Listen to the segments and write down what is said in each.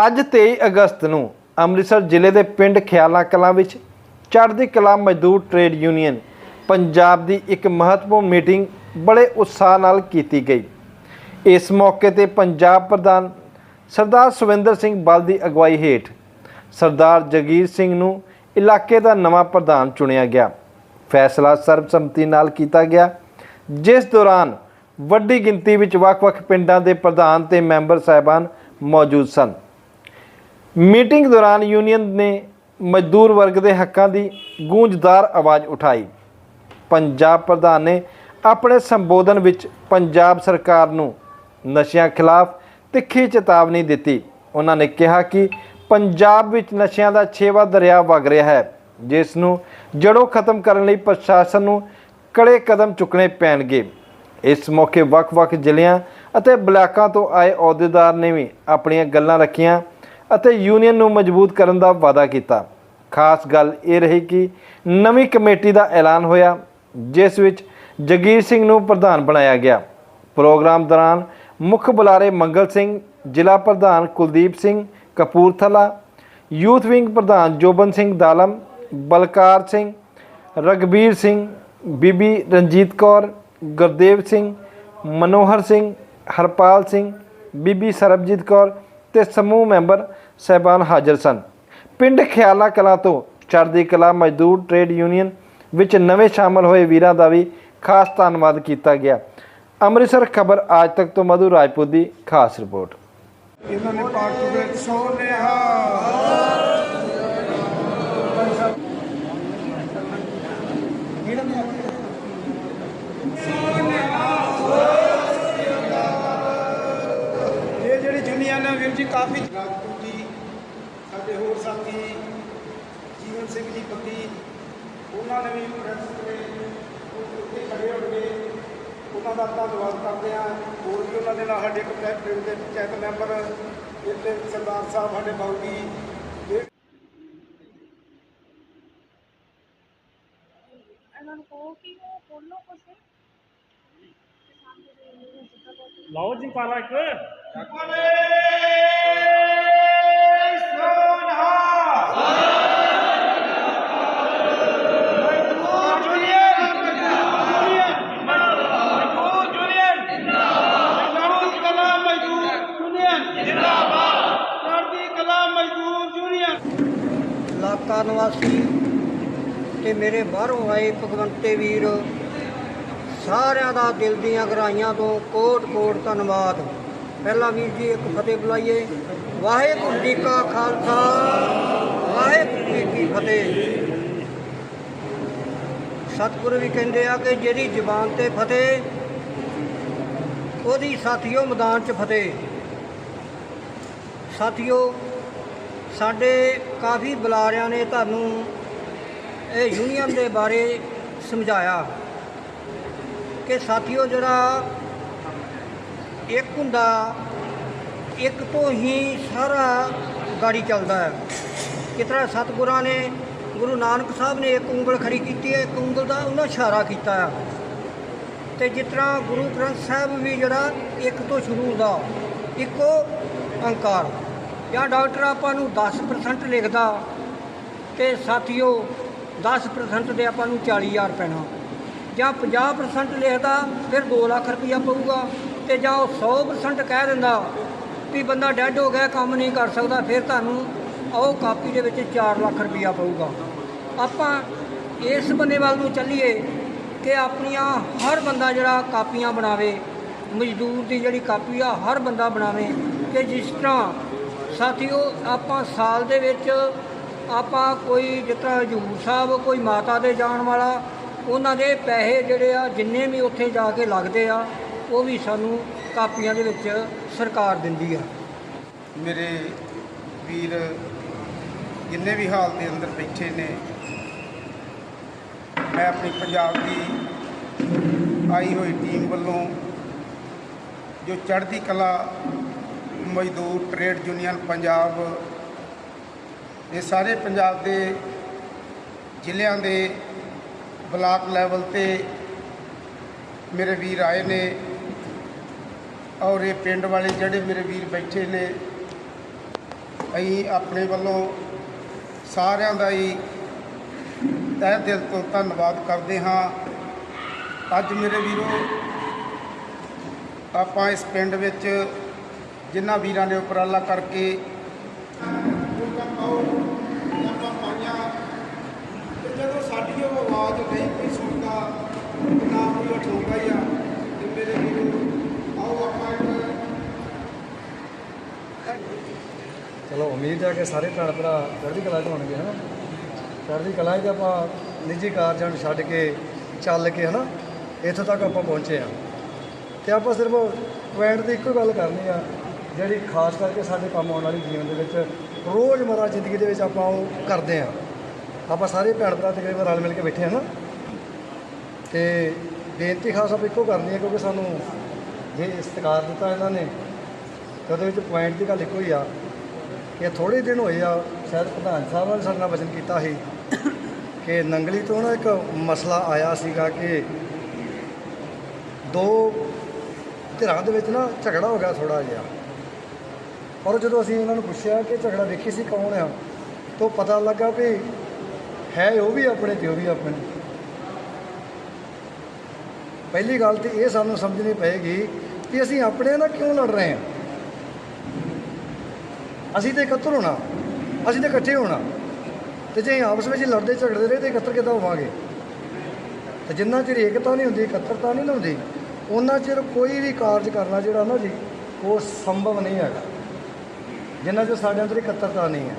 ਅੱਜ 23 ਅਗਸਤ ਨੂੰ ਅੰਮ੍ਰਿਤਸਰ ਜ਼ਿਲ੍ਹੇ ਦੇ ਪਿੰਡ ਖਿਆਲਾ ਕਲਾਂ ਵਿੱਚ ਚੜ੍ਹਦੀ ਕਲਾ ਮਜ਼ਦੂਰ ਟ੍ਰੇਡ ਯੂਨੀਅਨ ਪੰਜਾਬ ਦੀ ਇੱਕ ਮਹੱਤਵਪੂਰਨ ਮੀਟਿੰਗ ਬੜੇ ਉਤਸ਼ਾਹ ਨਾਲ ਕੀਤੀ ਗਈ। ਇਸ ਮੌਕੇ ਤੇ ਪੰਜਾਬ ਪ੍ਰਧਾਨ ਸਰਦਾਰ ਸੁਵਿੰਦਰ ਸਿੰਘ ਬਲ ਦੀ ਅਗਵਾਈ ਹੇਠ ਸਰਦਾਰ ਜਗੀਰ ਸਿੰਘ ਨੂੰ ਇਲਾਕੇ ਦਾ ਨਵਾਂ ਪ੍ਰਧਾਨ ਚੁਣਿਆ ਗਿਆ। ਫੈਸਲਾ ਸਰਬਸੰਮਤੀ ਨਾਲ ਕੀਤਾ ਗਿਆ, ਜਿਸ ਦੌਰਾਨ ਵੱਡੀ ਗਿਣਤੀ ਵਿੱਚ ਵੱਖ-ਵੱਖ ਪਿੰਡਾਂ ਦੇ ਪ੍ਰਧਾਨ ਤੇ ਮੈਂਬਰ ਸਾਹਿਬਾਨ ਮੌਜੂਦ ਸਨ। ਮੀਟਿੰਗ ਦੌਰਾਨ ਯੂਨੀਅਨ ਨੇ ਮਜ਼ਦੂਰ ਵਰਗ ਦੇ ਹੱਕਾਂ ਦੀ ਗੂੰਜਦਾਰ ਆਵਾਜ਼ ਉਠਾਈ। ਪੰਜਾਬ ਪ੍ਰਧਾਨ ਨੇ ਆਪਣੇ ਸੰਬੋਧਨ ਵਿੱਚ ਪੰਜਾਬ ਸਰਕਾਰ ਨੂੰ ਨਸ਼ਿਆਂ ਖਿਲਾਫ ਤਿੱਖੀ ਚੇਤਾਵਨੀ ਦਿੱਤੀ। ਉਹਨਾਂ ਨੇ ਕਿਹਾ ਕਿ ਪੰਜਾਬ ਵਿੱਚ ਨਸ਼ਿਆਂ ਦਾ ਛੇਵਾ ਦਰਿਆ ਵਗ ਰਿਹਾ ਹੈ, ਜਿਸ ਨੂੰ ਜੜੋਂ ਖਤਮ ਕਰਨ ਲਈ ਪ੍ਰਸ਼ਾਸਨ ਨੂੰ ਕੜੇ ਕਦਮ ਚੁੱਕਣੇ ਪੈਣਗੇ। ਇਸ ਮੌਕੇ ਵੱਖ-ਵੱਖ ਜ਼ਿਲ੍ਹਿਆਂ ਅਤੇ ਬਲਾਕਾਂ ਤੋਂ ਆਏ ਅਹੁਦੇਦਾਰ ਨੇ ਵੀ ਆਪਣੀਆਂ ਗੱਲਾਂ ਰੱਖੀਆਂ। ਅਤੇ ਯੂਨੀਅਨ ਨੂੰ ਮਜ਼ਬੂਤ ਕਰਨ ਦਾ ਵਾਅਦਾ ਕੀਤਾ। ਖਾਸ ਗੱਲ ਇਹ ਰਹੀ ਕਿ ਨਵੀਂ ਕਮੇਟੀ ਦਾ ਐਲਾਨ ਹੋਇਆ, ਜਿਸ ਵਿੱਚ ਜਗੀਰ ਸਿੰਘ ਨੂੰ ਪ੍ਰਧਾਨ ਬਣਾਇਆ ਗਿਆ। ਪ੍ਰੋਗਰਾਮ ਦੌਰਾਨ ਮੁੱਖ ਬੁਲਾਰੇ ਮੰਗਲ ਸਿੰਘ, ਜ਼ਿਲ੍ਹਾ ਪ੍ਰਧਾਨ ਕੁਲਦੀਪ ਸਿੰਘ ਕਪੂਰਥਲਾ, ਯੂਥ ਵਿੰਗ ਪ੍ਰਧਾਨ ਜੋਬਨ ਸਿੰਘ ਦਾਲਮ, ਬਲਕਾਰ ਸਿੰਘ, ਰਗਬੀਰ ਸਿੰਘ, ਬੀਬੀ ਰਣਜੀਤ ਕੌਰ, ਗੁਰਦੇਵ ਸਿੰਘ, ਮਨੋਹਰ ਸਿੰਘ, ਹਰਪਾਲ ਸਿੰਘ, ਬੀਬੀ ਸਰਬਜੀਤ ਕੌਰ ਤੇ ਸਮੂਹ ਮੈਂਬਰ ਸਹਿਬਾਨ ਹਾਜ਼ਰ ਸਨ। ਪਿੰਡ ਖਿਆਲਾ ਕਲਾ ਤੋਂ ਚੜ੍ਹਦੀ ਕਲਾ ਮਜ਼ਦੂਰ ਟ੍ਰੇਡ ਯੂਨੀਅਨ ਵਿੱਚ ਨਵੇਂ ਸ਼ਾਮਲ ਹੋਏ ਵੀਰਾਂ ਦਾ ਵੀ ਖਾਸ ਧੰਨਵਾਦ ਕੀਤਾ ਗਿਆ। ਅੰਮ੍ਰਿਤਸਰ ਖਬਰ ਆਜ ਤੱਕ ਤੋਂ ਮਧੂ ਰਾਜਪੂਤ ਦੀ ਖਾਸ ਰਿਪੋਰਟ। ਇਹਨਾਂ ਨੇ ਪਾਰਟੀ ਵਿੱਚ ਸੋਨਿਹਾ ਇਹ ਜਿਹੜੀ ਯੂਨੀਅਨ ਹੈ ਵੀਰ ਜੀ ਕਾਫੀ ਰਾਜਪੂਤ ਜੀ ਸਾਡੇ ਹੋਰ ਸਾਥੀ ਜੀਵਨ ਸਿੰਘ ਜੀ ਪੱਤੀ ਉਹਨਾਂ ਨੇ ਵੀ ਪ੍ਰੈਸ ਤੇ ਉੱਥੇ ਖੜੇ ਹੋਣਗੇ। ਉਹਨਾਂ ਦਾ ਧੰਨਵਾਦ ਕਰਦੇ ਹਾਂ। ਹੋਰ ਵੀ ਉਹਨਾਂ ਦੇ ਨਾਲ ਸਾਡੇ ਇੱਕ ਪਿੰਡ ਦੇ ਪੰਚਾਇਤ ਮੈਂਬਰ ਇੱਥੇ ਸਰਦਾਰ ਸਾਹਿਬ ਸਾਡੇ ਬਾਊ ਜੀ। ਇਹ ਇਹਨਾਂ ਨੂੰ ਕਹੋ ਕਿ ਉਹ ਬੋਲੋ ਲਓ ਜੀ ਪਾਲਾ ਇੱਕ ਬਾਹਰੋਂ ਆਏ ਭਗਵੰਤੇ ਵੀਰ। ਸਾਰਿਆਂ ਦਾ ਦਿਲ ਦੀਆਂ ਗਹਿਰਾਈਆਂ ਤੋਂ ਕੋਟ-ਕੋਟ ਧੰਨਵਾਦ। ਪਹਿਲਾ ਵੀਰ ਜੀ ਇੱਕ ਫਤਿਹ ਬੁਲਾਈਏ। ਵਾਹਿਗੁਰੂ ਜੀ ਕਾ ਖਾਲਸਾ, ਵਾਹਿਗੁਰੂ ਜੀ ਕੀ ਫਤਿਹ। ਸਤਿਗੁਰੂ ਵੀ ਕਹਿੰਦੇ ਆ ਕਿ ਜਿਹਦੀ ਜ਼ਬਾਨ ਤੇ ਫਤਿਹ, ਉਹਦੀ ਸਾਥੀਓ ਮੈਦਾਨ 'ਚ ਫਤਿਹ। ਸਾਥੀਓ, ਸਾਡੇ ਕਾਫੀ ਬੁਲਾਰਿਆਂ ਨੇ ਤੁਹਾਨੂੰ ਇਹ ਯੂਨੀਅਨ ਦੇ ਬਾਰੇ ਸਮਝਾਇਆ ਕਿ ਸਾਥੀਓ ਜਿਹੜਾ ਇੱਕ ਹੁੰਦਾ, ਇੱਕ ਤੋਂ ਹੀ ਸਾਰਾ ਗਾੜੀ ਚੱਲਦਾ ਹੈ। ਕਿਸ ਤਰ੍ਹਾਂ ਸਤਿਗੁਰਾਂ ਨੇ, ਗੁਰੂ ਨਾਨਕ ਸਾਹਿਬ ਨੇ ਇੱਕ ਉਂਗਲ ਖੜੀ ਕੀਤੀ ਹੈ, ਇੱਕ ਉਂਗਲ ਦਾ ਉਹਨਾਂ ਇਸ਼ਾਰਾ ਕੀਤਾ ਹੈ। ਤੇ ਜਿਸ ਤਰ੍ਹਾਂ ਗੁਰੂ ਗ੍ਰੰਥ ਸਾਹਿਬ ਵੀ ਜਿਹੜਾ ਇੱਕ ਤੋਂ ਸ਼ੁਰੂ ਹੁੰਦਾ, ਇੱਕੋ ਓੰਕਾਰ ਜਾਂ ਡਾਕਟਰ ਆਪਾਂ ਨੂੰ 10% ਲਿਖਦਾ, ਤੇ ਸਾਥੀਓ 10% ਦੇ ਆਪਾਂ ਨੂੰ 40000 ਪੈਣਾ। ਜਾਂ 50% ਲਿਖਦਾ, ਫਿਰ 2 ਲੱਖ ਰੁਪਈਆ ਪਊਗਾ। ਤੇ ਜਾਂ ਉਹ 100% ਕਹਿ ਦਿੰਦਾ ਵੀ ਬੰਦਾ ਡੈੱਡ ਹੋ ਗਿਆ, ਕੰਮ ਨਹੀਂ ਕਰ ਸਕਦਾ, ਫਿਰ ਤੁਹਾਨੂੰ ਉਹ ਕਾਪੀ ਦੇ ਵਿੱਚ 4 ਲੱਖ ਰੁਪਈਆ ਪਊਗਾ। ਆਪਾਂ ਇਸ ਬੰਨੇ ਵੱਲ ਨੂੰ ਚੱਲੀਏ ਕਿ ਆਪਣੀਆਂ ਹਰ ਬੰਦਾ ਜਿਹੜਾ ਕਾਪੀਆਂ ਬਣਾਵੇ, ਮਜ਼ਦੂਰ ਦੀ ਜਿਹੜੀ ਕਾਪੀ ਆ, ਹਰ ਬੰਦਾ ਬਣਾਵੇ ਕਿ ਜਿਸ ਤਰ੍ਹਾਂ ਸਾਥੀਓ ਆਪਾਂ ਸਾਲ ਦੇ ਵਿੱਚ ਆਪਾਂ ਕੋਈ ਜਿਸ ਤਰ੍ਹਾਂ ਹਜੂਰ ਸਾਹਿਬ, ਕੋਈ ਮਾਤਾ ਦੇ ਜਾਣ ਵਾਲਾ, ਉਹਨਾਂ ਦੇ ਪੈਸੇ ਜਿਹੜੇ ਆ, ਜਿੰਨੇ ਵੀ ਉੱਥੇ ਜਾ ਕੇ ਲੱਗਦੇ ਆ, ਉਹ ਵੀ ਸਾਨੂੰ ਕਾਪੀਆਂ ਦੇ ਵਿੱਚ ਸਰਕਾਰ ਦਿੰਦੀ ਆ। ਮੇਰੇ ਵੀਰ ਜਿੰਨੇ ਵੀ ਹਾਲ ਦੇ ਅੰਦਰ ਬੈਠੇ ਨੇ, ਮੈਂ ਆਪਣੀ ਪੰਜਾਬ ਦੀ ਆਈ ਹੋਈ ਟੀਮ ਵੱਲੋਂ ਜੋ ਚੜ੍ਹਦੀ ਕਲਾ, ਮਜ਼ਦੂਰ, ਟ੍ਰੇਡ ਯੂਨੀਅਨ, ਪੰਜਾਬ ਇਹ ਸਾਰੇ ਪੰਜਾਬ ਦੇ ਜ਼ਿਲ੍ਹਿਆਂ ਦੇ ਬਲਾਕ ਲੈਵਲ ਤੇ ਮੇਰੇ ਵੀਰ ਆਏ ਨੇ ਔਰ ਇਹ ਪਿੰਡ ਵਾਲੇ ਜਿਹੜੇ ਮੇਰੇ ਵੀਰ ਬੈਠੇ ਨੇ, ਅਸੀਂ ਆਪਣੇ ਵੱਲੋਂ ਸਾਰਿਆਂ ਦਾ ਹੀ ਤਹਿ ਦਿਲ ਤੋਂ ਧੰਨਵਾਦ ਕਰਦੇ ਹਾਂ। ਅੱਜ ਮੇਰੇ ਵੀਰੋ, ਆਪਾਂ ਇਸ ਪਿੰਡ ਵਿੱਚ ਜਿਨ੍ਹਾਂ ਵੀਰਾਂ ਨੇ ਉਪਰਾਲਾ ਕਰਕੇ ਵੋਟਾਂ ਪਾਓ ਆਪਾਂ ਪਾਈਆਂ ਤੇ ਜਦੋਂ ਸਾਡੀ ਉਹ ਆਵਾਜ਼ ਨਹੀਂ ਕੋਈ ਸੁਣਦਾ ਨਾ ਕੋਈ ਉਠਾਉਂਦਾ ਹੀ ਆ ਤੇ ਮੇਰੇ ਵੀਰੋ ਆਓ ਆਪਾਂ ਇੱਕ ਚਲੋ ਉਮੀਦ ਹੈ ਕਿ ਸਾਰੇ ਭੈਣ ਭਰਾ ਚੜ੍ਹਦੀ ਕਲਾ 'ਚ ਹੋਣਗੇ, ਹਨਾ? ਚੜ੍ਹਦੀ ਕਲਾ 'ਚ ਆਪਾਂ ਨਿੱਜੀ ਕਾਰਜਾਂ ਨੂੰ ਛੱਡ ਕੇ, ਚੱਲ ਕੇ, ਹਨਾ? ਇੱਥੋਂ ਤੱਕ ਆਪਾਂ ਪਹੁੰਚੇ ਆ ਤੇ ਆਪਾਂ ਸਿਰਫ ਪੁਆਇੰਟ ਦੀ ਇੱਕੋ ਗੱਲ ਕਰਨੀ ਆ, ਜਿਹੜੀ ਖਾਸ ਕਰਕੇ ਸਾਡੇ ਕੰਮ ਆਉਣ ਵਾਲੀ ਜੀਵਨ ਦੇ ਵਿੱਚ ਰੋਜ਼ਮਰਾ ਜ਼ਿੰਦਗੀ ਦੇ ਵਿੱਚ ਆਪਾਂ ਉਹ ਕਰਦੇ ਆ ਆਪਾਂ ਸਾਰੇ ਭੈਣ ਭਰਾ ਤਕਰੀਬਨ ਰਲ ਮਿਲ ਕੇ ਬੈਠੇ ਆ ਨਾ ਤੇ ਬੇਨਤੀ ਖਾਸ ਆਪਾਂ ਇੱਕੋ ਕਰਨੀ ਹੈ ਕਿਉਂਕਿ ਸਾਨੂੰ ਜੇ ਇਸਤਕਾਰ ਦਿੱਤਾ ਇਹਨਾਂ ਨੇ, ਤੇ ਉਹਦੇ ਵਿੱਚ ਪੁਆਇੰਟ ਦੀ ਗੱਲ ਇੱਕੋ ਹੀ ਆ। ਇਹ ਥੋੜੇ ਦਿਨ ਹੋਏ ਆ, ਸ਼ਾਇਦ ਪ੍ਰਧਾਨ ਸਾਹਿਬ ਨੇ ਸਾਡੇ ਨਾਲ ਵਚਨ ਕੀਤਾ ਸੀ ਕਿ ਨੰਗਲੀ ਤੋਂ ਨਾ ਇੱਕ ਮਸਲਾ ਆਇਆ ਸੀਗਾ ਕਿ ਦੋ ਧਿਰਾਂ ਦੇ ਵਿੱਚ ਨਾ ਝਗੜਾ ਹੋ ਗਿਆ ਥੋੜਾ ਜਿਹਾ। ਪਰ ਜਦੋਂ ਅਸੀਂ ਉਹਨਾਂ ਨੂੰ ਪੁੱਛਿਆ ਕਿ ਝਗੜਾ ਵੇਖੀ ਸੀ ਕੌਣ ਆ, ਤਾਂ ਪਤਾ ਲੱਗਾ ਕਿ ਹੈ ਉਹ ਵੀ ਆਪਣੇ ਤੇ, ਉਹ ਵੀ ਆਪਣੇ। ਪਹਿਲੀ ਗੱਲ ਤੇ ਇਹ ਸਾਨੂੰ ਸਮਝਣੀ ਪਏਗੀ ਕਿ ਅਸੀਂ ਆਪਣੇ ਨਾਲ ਕਿਉਂ ਲੜ ਰਹੇ ਹਾਂ? ਅਸੀਂ ਤੇ ਇਕੱਤਰ ਹੋਣਾ। ਅਸੀਂ ਤੇ ਇਕੱਠੇ ਹੋਣਾ। ਤੇ ਜੇ ਅਸੀਂ ਆਪਸ ਵਿੱਚ ਲੜਦੇ ਝਗੜਦੇ ਰਹੇ ਤੇ ਇਕੱਤਰ ਕਿੱਦਾਂ ਹੋਵਾਂਗੇ? ਤੇ ਜਿੰਨਾ ਚਿਰ ਏਕਤਾ ਨਹੀਂ ਹੁੰਦੀ, ਇਕੱਤਰਤਾ ਨਹੀਂ ਨਾ ਹੁੰਦੀ ਉਹਨਾਂ ਚਿਰ ਕੋਈ ਵੀ ਕਾਰਜ ਕਰਨਾ ਜਿਹੜਾ ਨਾ ਜੀ, ਉਹ ਸੰਭਵ ਨਹੀਂ ਹੈਗਾ। ਜਿੰਨਾ ਚਿਰ ਸਾਡੇ ਅੰਦਰ ਇਕੱਤਰਤਾ ਨਹੀਂ ਹੈ।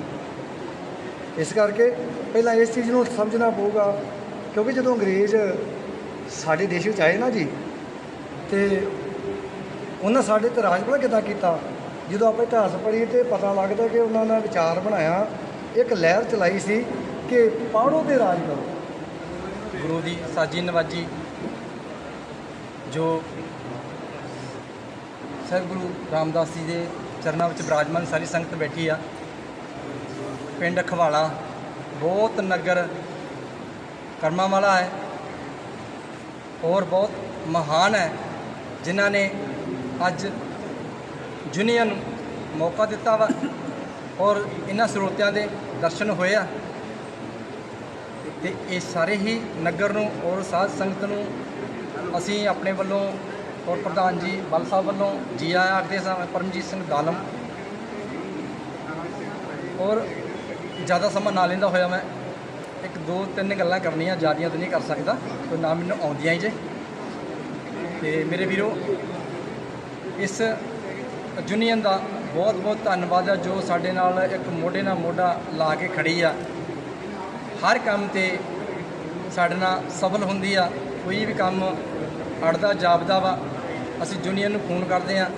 ਇਸ ਕਰਕੇ ਪਹਿਲਾਂ ਇਸ ਚੀਜ਼ ਨੂੰ ਸਮਝਣਾ ਪਊਗਾ, ਕਿਉਂਕਿ ਜਦੋਂ ਅੰਗਰੇਜ਼ ਸਾਡੇ ਦੇਸ਼ ਵਿੱਚ ਆਏ ਨਾ ਜੀ, ਤੇ ਉਹਨਾਂ ਸਾਡੇ ਤੇ ਰਾਜ ਭਲਾ ਕਿੱਦਾਂ ਕੀਤਾ? ਜਦੋਂ ਆਪਾਂ ਇਤਿਹਾਸ ਪੜ੍ਹੀਏ ਤੇ ਪਤਾ ਲੱਗਦਾ ਕਿ ਉਹਨਾਂ ਨੇ ਵਿਚਾਰ ਬਣਾਇਆ, ਇੱਕ ਲਹਿਰ ਚਲਾਈ ਸੀ ਕਿ ਪਾੜੋ ਤੇ ਰਾਜ ਕਰੋ। ਗੁਰੂ ਦੀ ਸਾਜੀ ਨਵਾਜੀ, ਜੋ ਸਰ ਗੁਰੂ ਰਾਮਦਾਸ ਜੀ ਦੇ ਚਰਨਾਂ ਵਿੱਚ ਬਿਰਾਜਮਾਨ ਸਾਰੀ ਸੰਗਤ ਬੈਠੀ ਆ, ਪਿੰਡ ਖਵਾਲਾ, ਬਹੁਤ ਨਗਰ ਕਰਮਾਂ ਵਾਲਾ ਹੈ, ਔਰ ਬਹੁਤ ਮਹਾਨ ਹੈ, ਜਿਨ੍ਹਾਂ ਨੇ ਅੱਜ ਜੁਨੀਅਰ ਨੂੰ ਮੌਕਾ ਦਿੱਤਾ ਵਾ ਔਰ ਇਹਨਾਂ ਸਰੋਤਿਆਂ ਦੇ ਦਰਸ਼ਨ ਹੋਏ ਆ। ਤੇ ਇਹ ਸਾਰੇ ਹੀ ਨਗਰ ਨੂੰ ਔਰ ਸਾਧ ਸੰਗਤ ਨੂੰ ਅਸੀਂ ਆਪਣੇ ਵੱਲੋਂ ਔਰ ਪ੍ਰਧਾਨ ਜੀ ਬਲ ਸਾਹਿਬ ਵੱਲੋਂ ਜੀ ਆਇਆਂ ਆਖਦੇ ਸਾਂ ਪਰਮਜੀਤ ਸਿੰਘ ਦਾਲਮ। ਔਰ ਜ਼ਿਆਦਾ ਸਮਾਂ ਨਾ ਲੈਂਦਾ ਹੋਇਆ ਮੈਂ। ਇੱਕ ਦੋ ਤਿੰਨ ਗੱਲਾਂ ਕਰਨੀਆਂ, ਜ਼ਿਆਦੀਆਂ ਤਾਂ ਨਹੀਂ ਕਰ ਸਕਦਾ, ਕੋਈ ਨਾ ਮੈਨੂੰ ਆਉਂਦੀਆਂ ਹੀ ਜੇ। ਤੇ ਮੇਰੇ ਵੀਰੋ, ਇਸ ਯੂਨੀਅਨ ਦਾ ਬਹੁਤ ਬਹੁਤ ਧੰਨਵਾਦ ਆ ਜੋ ਸਾਡੇ ਨਾਲ ਇੱਕ ਮੋਢੇ ਨਾਲ ਮੋਢਾ ਲਾ ਕੇ ਖੜੀ ਆ। ਹਰ ਕੰਮ ਤੇ ਸਾਡੇ ਨਾਲ ਸਫਲ ਹੁੰਦੀ ਆ। ਕੋਈ ਵੀ ਕੰਮ ਅੜਦਾ ਜਾਪਦਾ ਵਾ, ਅਸੀਂ ਯੂਨੀਅਨ ਨੂੰ ਫੋਨ ਕਰਦੇ ਆ।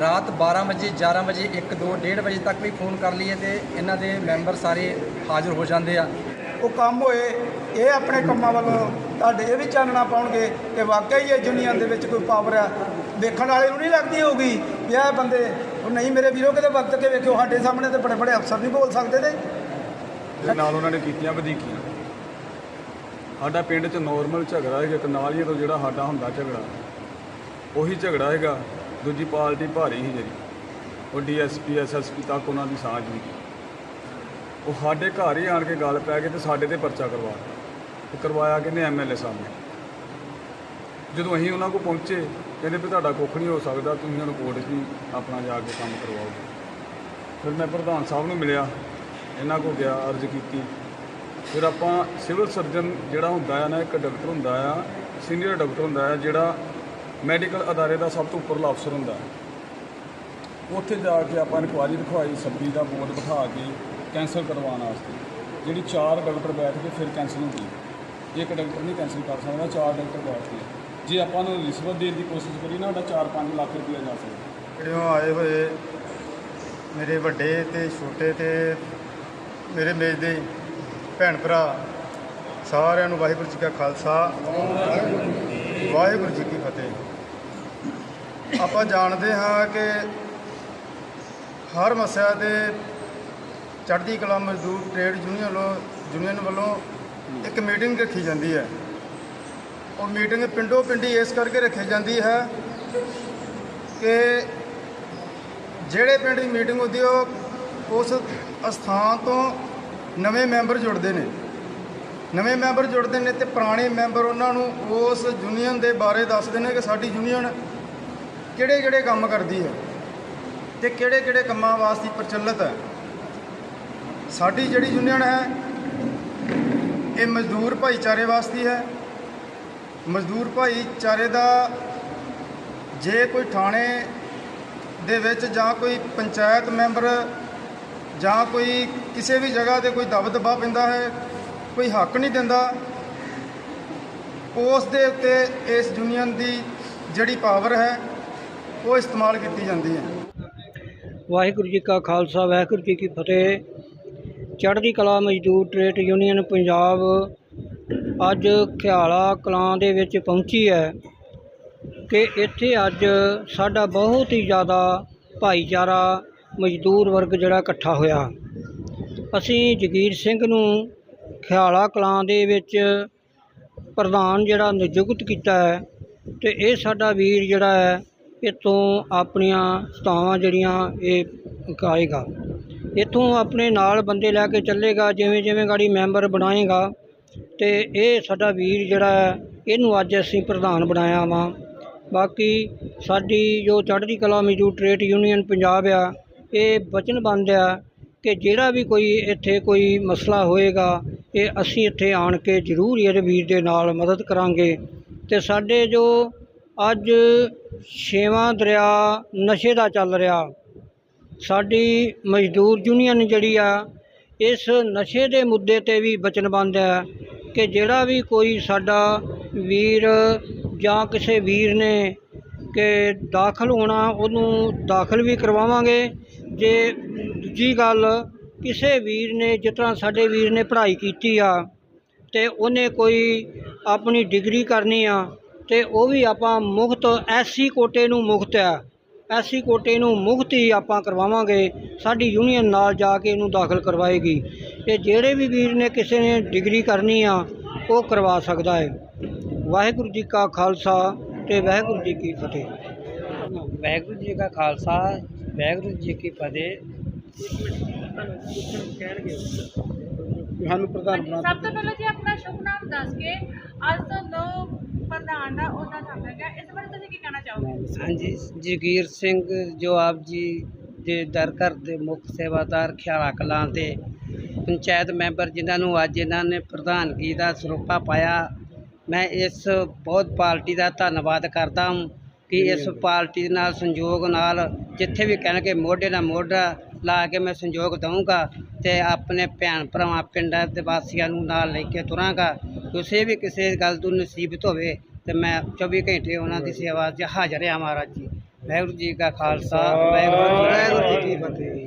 ਰਾਤ 12 ਵਜੇ 11 ਵਜੇ 1 2 1:30 ਵਜੇ ਤੱਕ ਵੀ ਫੋਨ ਕਰ ਲਈਏ ਤੇ ਇਹਨਾਂ ਦੇ ਮੈਂਬਰ ਸਾਰੇ ਹਾਜ਼ਰ ਹੋ ਜਾਂਦੇ ਆ। ਉਹ ਕੰਮ ਹੋਏ, ਇਹ ਆਪਣੇ ਕੰਮਾਂ ਵੱਲੋਂ ਤੁਹਾਡੇ ਇਹ ਵੀ ਚਾਨਣਾ ਪਾਉਣਗੇ ਕਿ ਵਾਕਿਆ ਹੀ ਇਹ ਯੂਨੀਅਨ ਦੇ ਵਿੱਚ ਕੋਈ ਪਾਵਰ ਆ। ਦੇਖਣ ਵਾਲੇ ਨੂੰ ਨਹੀਂ ਲੱਗਦੀ ਹੋਊਗੀ ਵੀ ਇਹ ਬੰਦੇ ਉਹ ਨਹੀਂ ਮੇਰੇ ਵੀਰੋ ਕਿਤੇ ਵਕਤ ਕੇ ਵੇਖਿਓ, ਸਾਡੇ ਸਾਹਮਣੇ ਤੇ ਬੜੇ ਬੜੇ ਅਫਸਰ ਨਹੀਂ ਬੋਲ ਸਕਦੇ ਤੇ। ਦੇ ਨਾਲ ਉਹਨਾਂ ਨੇ ਕੀਤੀਆਂ ਵਧੀਕੀਆਂ। ਸਾਡਾ ਪਿੰਡ 'ਚ ਨਾਰਮਲ ਝਗੜਾ ਹੈਗਾ ਕਨਾਲੀਏ ਤੋਂ ਜਿਹੜਾ ਸਾਡਾ ਹੁੰਦਾ ਝਗੜਾ। ਉਹੀ ਝਗੜਾ ਹੈਗਾ ਦੂਜੀ ਪਾਰਟੀ ਭਾਰੀ ਸੀ ਜਿਹੜੀ। ਉਹ ਡੀਐਸਪੀ ਐਸਐਸਪੀ ਤੱਕ ਉਹਨਾਂ ਦੀ ਸਾਂਝ ਨਹੀਂ ਉਹ ਸਾਡੇ ਘਰ ਹੀ ਆਣ ਕੇ ਗੱਲ ਪੈ ਗਈ ਤੇ ਸਾਡੇ ਤੇ ਪਰਚਾ ਕਰਵਾ ਤੇ ਕਰਵਾਇਆ ਕਿਹਨੇ ਐਮਐਲਏ ਸਾਹਮਣੇ ਜਦੋਂ ਅਸੀਂ ਉਹਨਾਂ ਕੋਲ ਪਹੁੰਚੇ, ਕਹਿੰਦੇ ਵੀ ਤੁਹਾਡਾ ਕੁੱਖ ਨਹੀਂ ਹੋ ਸਕਦਾ, ਤੁਸੀਂ ਉਹਨੂੰ ਕੋਰਟ 'ਚ ਹੀ ਆਪਣਾ ਜਾ ਕੇ ਕੰਮ ਕਰਵਾਓ। ਫਿਰ ਮੈਂ ਪ੍ਰਧਾਨ ਸਾਹਿਬ ਨੂੰ ਮਿਲਿਆ, ਇਹਨਾਂ ਕੋਲ ਗਿਆ, ਅਰਜ਼ ਕੀਤੀ। ਫਿਰ ਆਪਾਂ ਸਿਵਲ ਸਰਜਨ ਜਿਹੜਾ ਹੁੰਦਾ ਆ ਨਾ, ਇੱਕ ਡਾਕਟਰ ਹੁੰਦਾ ਆ, ਸੀਨੀਅਰ ਡਾਕਟਰ ਹੁੰਦਾ ਆ, ਜਿਹੜਾ ਮੈਡੀਕਲ ਅਦਾਰੇ ਦਾ ਸਭ ਤੋਂ ਉੱਪਰਲਾ ਅਫਸਰ ਹੁੰਦਾ। ਉੱਥੇ ਜਾ ਕੇ ਆਪਾਂ ਇਨਕੁਆਇਰੀ ਦਿਖਵਾਈ ਸਬਜ਼ੀ ਦਾ ਬੋਰਡ ਬਿਠਾ ਕੇ ਕੈਂਸਲ ਕਰਵਾਉਣ ਵਾਸਤੇ। ਜਿਹੜੀ ਚਾਰ ਡਾਕਟਰ ਬੈਠ ਕੇ ਫਿਰ ਕੈਂਸਲ ਹੁੰਦੀ ਇੱਕ ਡਾਕਟਰ ਨਹੀਂ ਕੈਂਸਲ ਕਰ ਸਕਦਾ, ਚਾਰ ਡਾਕਟਰ ਬੈਠ ਕੇ। ਜੇ ਆਪਾਂ ਨੂੰ ਰਿਸ਼ਵਤ ਦੇਣ ਦੀ ਕੋਸ਼ਿਸ਼ ਕਰੀਏ ਨਾ ਸਾਡਾ 4-5 ਲੱਖ ਰੁਪਇਆ ਜਾ ਸਕਦਾ। ਜਿਹੜਿਓ ਆਏ ਹੋਏ ਮੇਰੇ ਵੱਡੇ ਤੇ ਛੋਟੇ ਤੇ ਮੇਰੇ ਮੇਜ ਦੇ ਭੈਣ ਭਰਾ, ਸਾਰਿਆਂ ਨੂੰ ਵਾਹਿਗੁਰੂ ਜੀ ਕਾ ਖਾਲਸਾ, ਵਾਹਿਗੁਰੂ ਜੀ ਕੀ ਫਤਿਹ। ਆਪਾਂ ਜਾਣਦੇ ਹਾਂ ਕਿ ਹਰ ਮਸਲਾ ਦੇ ਚੜ੍ਹਦੀ ਕਲਾ ਮਜ਼ਦੂਰ ਟ੍ਰੇਡ ਯੂਨੀਅਨ ਵੱਲੋਂ ਯੂਨੀਅਨ ਵੱਲੋਂ ਇੱਕ ਮੀਟਿੰਗ ਰੱਖੀ ਜਾਂਦੀ ਹੈ। ਉਹ ਮੀਟਿੰਗ ਪਿੰਡੋ ਪਿੰਡੀ ਇਸ ਕਰਕੇ ਰੱਖੀ ਜਾਂਦੀ ਹੈ ਕਿ ਜਿਹੜੇ ਪਿੰਡ ਦੀ ਮੀਟਿੰਗ ਹੁੰਦੀ ਹੈ, ਉਹ ਉਸ ਅਸਥਾਨ ਤੋਂ ਨਵੇਂ ਮੈਂਬਰ ਜੁੜਦੇ ਨੇ। ਨਵੇਂ ਮੈਂਬਰ ਜੁੜਦੇ ਨੇ ਤੇ ਪੁਰਾਣੇ ਮੈਂਬਰ ਉਹਨਾਂ ਨੂੰ ਉਸ ਯੂਨੀਅਨ ਦੇ ਬਾਰੇ ਦੱਸਦੇ ਨੇ ਕਿ ਸਾਡੀ ਯੂਨੀਅਨ ਕਿਹੜੇ ਕਿਹੜੇ ਕੰਮ ਕਰਦੀ ਹੈ ਤੇ ਕਿਹੜੇ ਕਿਹੜੇ ਕੰਮਾਂ ਵਾਸਤੇ ਪ੍ਰਚਲਿਤ ਹੈ। ਸਾਡੀ ਜਿਹੜੀ ਯੂਨੀਅਨ ਹੈ, ਇਹ ਮਜ਼ਦੂਰ ਭਾਈਚਾਰੇ ਵਾਸਤੇ ਹੈ। ਮਜ਼ਦੂਰ ਭਾਈਚਾਰੇ ਦਾ ਜੇ ਕੋਈ ਥਾਣੇ ਦੇ ਵਿੱਚ ਜਾਂ ਕੋਈ ਪੰਚਾਇਤ ਮੈਂਬਰ ਜਾਂ ਕੋਈ ਕਿਸੇ ਵੀ ਜਗ੍ਹਾ ਤੇ ਕੋਈ ਦਬ ਦਬਦਬਾ ਪੈਂਦਾ ਹੈ, ਕੋਈ ਹੱਕ ਨਹੀਂ ਦਿੰਦਾ, ਉਸ ਦੇ ਉੱਤੇ ਇਸ ਯੂਨੀਅਨ ਦੀ ਜਿਹੜੀ ਪਾਵਰ ਹੈ, ਉਹ ਇਸਤੇਮਾਲ ਕੀਤੀ ਜਾਂਦੀ ਹੈ। ਵਾਹਿਗੁਰੂ ਜੀ ਕਾ ਖਾਲਸਾ, ਵਾਹਿਗੁਰੂ ਜੀ ਕੀ ਫਤਿਹ। ਚੜ੍ਹਦੀ ਕਲਾ ਮਜ਼ਦੂਰ ਟਰੇਡ ਯੂਨੀਅਨ ਪੰਜਾਬ ਅੱਜ ਖਿਆਲਾ ਕਲਾਂ ਦੇ ਵਿੱਚ ਪਹੁੰਚੀ ਹੈ ਕਿ ਇੱਥੇ ਅੱਜ ਸਾਡਾ ਬਹੁਤ ਹੀ ਜ਼ਿਆਦਾ ਭਾਈਚਾਰਾ ਮਜ਼ਦੂਰ ਵਰਗ ਜਿਹੜਾ ਇਕੱਠਾ ਹੋਇਆ। ਅਸੀਂ ਜਗੀਰ ਸਿੰਘ ਨੂੰ ਖਿਆਲਾ ਕਲਾਂ ਦੇ ਵਿੱਚ ਪ੍ਰਧਾਨ ਜਿਹੜਾ ਨਿਯੁਕਤ ਕੀਤਾ ਹੈ ਤੇ ਇਹ ਸਾਡਾ ਵੀਰ ਜਿਹੜਾ ਹੈ, ਇੱਥੋਂ ਆਪਣੀਆਂ ਸਤਾਵਾਂ ਜਿਹੜੀਆਂ ਇਹ ਕਾਏਗਾ ਇੱਥੋਂ ਆਪਣੇ ਨਾਲ ਬੰਦੇ ਲੈ ਕੇ ਚੱਲੇਗਾ, ਜਿਵੇਂ ਜਿਵੇਂ ਗਾੜੀ ਮੈਂਬਰ ਬਣਾਏਗਾ। ਤੇ ਇਹ ਸਾਡਾ ਵੀਰ ਜਿਹੜਾ ਹੈ, ਇਹਨੂੰ ਅੱਜ ਅਸੀਂ ਪ੍ਰਧਾਨ ਬਣਾਇਆ ਵਾਂ। ਬਾਕੀ ਸਾਡੀ ਜੋ ਚੜ੍ਹਦੀ ਕਲਾ ਮਜ਼ਦੂਰ ਟਰੇਡ ਯੂਨੀਅਨ ਪੰਜਾਬ ਆ, ਇਹ ਵਚਨਬੰਦ ਆ ਕਿ ਜਿਹੜਾ ਵੀ ਕੋਈ ਇੱਥੇ ਕੋਈ ਮਸਲਾ ਹੋਏਗਾ, ਇਹ ਅਸੀਂ ਇੱਥੇ ਆਣ ਕੇ ਜ਼ਰੂਰ ਇਹਦੇ ਵੀਰ ਦੇ ਨਾਲ ਮਦਦ ਕਰਾਂਗੇ। ਤੇ ਸਾਡੇ ਜੋ ਅੱਜ ਛੇਵਾਂ ਦਰਿਆ ਨਸ਼ੇ ਦਾ ਚੱਲ ਰਿਹਾ ਸਾਡੀ ਮਜ਼ਦੂਰ ਯੂਨੀਅਨ ਜਿਹੜੀ ਆ, ਇਸ ਨਸ਼ੇ ਦੇ ਮੁੱਦੇ ਤੇ ਵੀ ਵਚਨਬੰਦ ਹੈ ਕਿ ਜਿਹੜਾ ਵੀ ਕੋਈ ਸਾਡਾ ਵੀਰ ਜਾਂ ਕਿਸੇ ਵੀਰ ਨੇ ਕਿ ਦਾਖਲ ਹੋਣਾ, ਉਹਨੂੰ ਦਾਖਲ ਵੀ ਕਰਵਾਵਾਂਗੇ। ਜੇ ਦੂਜੀ ਗੱਲ, ਕਿਸੇ ਵੀਰ ਨੇ, ਜਿਸ ਤਰ੍ਹਾਂ ਸਾਡੇ ਵੀਰ ਨੇ ਪੜ੍ਹਾਈ ਕੀਤੀ ਆ, ਤੇ ਉਹਨੇ ਕੋਈ ਆਪਣੀ ਡਿਗਰੀ ਕਰਨੀ ਆ, ਤੇ ਉਹ ਵੀ ਆਪਾਂ ਮੁਫਤ ਐਸੀ ਕੋਟੇ ਨੂੰ ਮੁਫਤ ਆ। ਐਸੀ ਕੋਟੇ ਨੂੰ ਮੁਫਤ ਹੀ ਆਪਾਂ ਕਰਵਾਵਾਂਗੇ ਸਾਡੀ ਯੂਨੀਅਨ ਨਾਲ ਜਾ ਕੇ ਇਹਨੂੰ ਦਾਖਲ ਕਰਵਾਏਗੀ। ਤੇ ਜਿਹੜੇ ਵੀ ਵੀਰ ਨੇ ਕਿਸੇ ਨੇ ਡਿਗਰੀ ਕਰਨੀ ਆ ਉਹ ਕਰਵਾ ਸਕਦਾ ਹੈ। ਵਾਹਿਗੁਰੂ ਜੀ ਕਾ ਖਾਲਸਾ ਤੇ ਵਾਹਿਗੁਰੂ ਜੀ ਕੀ ਫਤਿਹ। ਵਾਹਿਗੁਰੂ ਜੀ ਕਾ ਖਾਲਸਾ ਵਾਹਿਗੁਰੂ ਜੀ ਕੀ ਫਤਿਹ। ਸਾਨੂੰ ਪ੍ਰਧਾਨ ਬਣਾ ਸਭ ਤੋਂ ਪਹਿਲਾਂ ਜੀ ਆਪਣਾ ਸ਼ੁਭ ਨਾਮ ਦੱਸ ਕੇ ਅੱਜ ਤੋਂ ਦੋ ਪ੍ਰਧਾਨ ਦਾ ਉਹਦਾ ਸਾਂਭਿਆ ਗਿਆ ਇਸ ਬਾਰੇ ਤੁਸੀਂ ਕੀ ਕਹਿਣਾ ਚਾਹੋਗੇ? ਹਾਂਜੀ ਜਗੀਰ ਸਿੰਘ ਜੋ ਆਪ ਜੀ ਦੇ ਦਰ ਘਰ ਦੇ ਮੁੱਖ ਸੇਵਾਦਾਰ ਖਿਆਲਾ ਕਲਾਂ ਦੇ ਪੰਚਾਇਤ ਮੈਂਬਰ ਜਿਨ੍ਹਾਂ ਨੂੰ ਅੱਜ ਇਹਨਾਂ ਨੇ ਪ੍ਰਧਾਨਗੀ ਦਾ ਸਰੋਪਾ ਪਾਇਆ ਮੈਂ ਇਸ ਬਹੁਤ ਪਾਰਟੀ ਦਾ ਧੰਨਵਾਦ ਕਰਦਾ ਹਾਂ ਕਿ ਇਸ ਪਾਰਟੀ ਨਾਲ ਸੰਯੋਗ ਨਾਲ ਜਿੱਥੇ ਵੀ ਕਹਿਣਗੇ ਮੋਢੇ ਨਾਲ ਮੋਢਾ ਲਾ ਕੇ ਮੈਂ ਸੰਯੋਗ ਦਊਂਗਾ ਤੇ ਆਪਣੇ ਭੈਣ ਭਰਾਵਾਂ ਪਿੰਡਾਂ ਦੇ ਵਾਸੀਆਂ ਨੂੰ ਨਾਲ ਲੈ ਕੇ ਤੁਰਾਂਗਾ। ਕਿਸੇ ਵੀ ਕਿਸੇ ਗੱਲ ਤੋਂ ਨਸੀਬਤ ਹੋਵੇ ਤੇ ਮੈਂ 24 ਘੰਟੇ ਉਹਨਾਂ ਦੀ ਸੇਵਾ 'ਚ ਹਾਜ਼ਰ ਹਾਂ ਮਹਾਰਾਜ ਜੀ। ਵਾਹਿਗੁਰੂ ਜੀ ਕਾ ਖਾਲਸਾ, ਵਾਹਿਗੁਰੂ ਜੀ ਕੀ ਫਤਿਹ।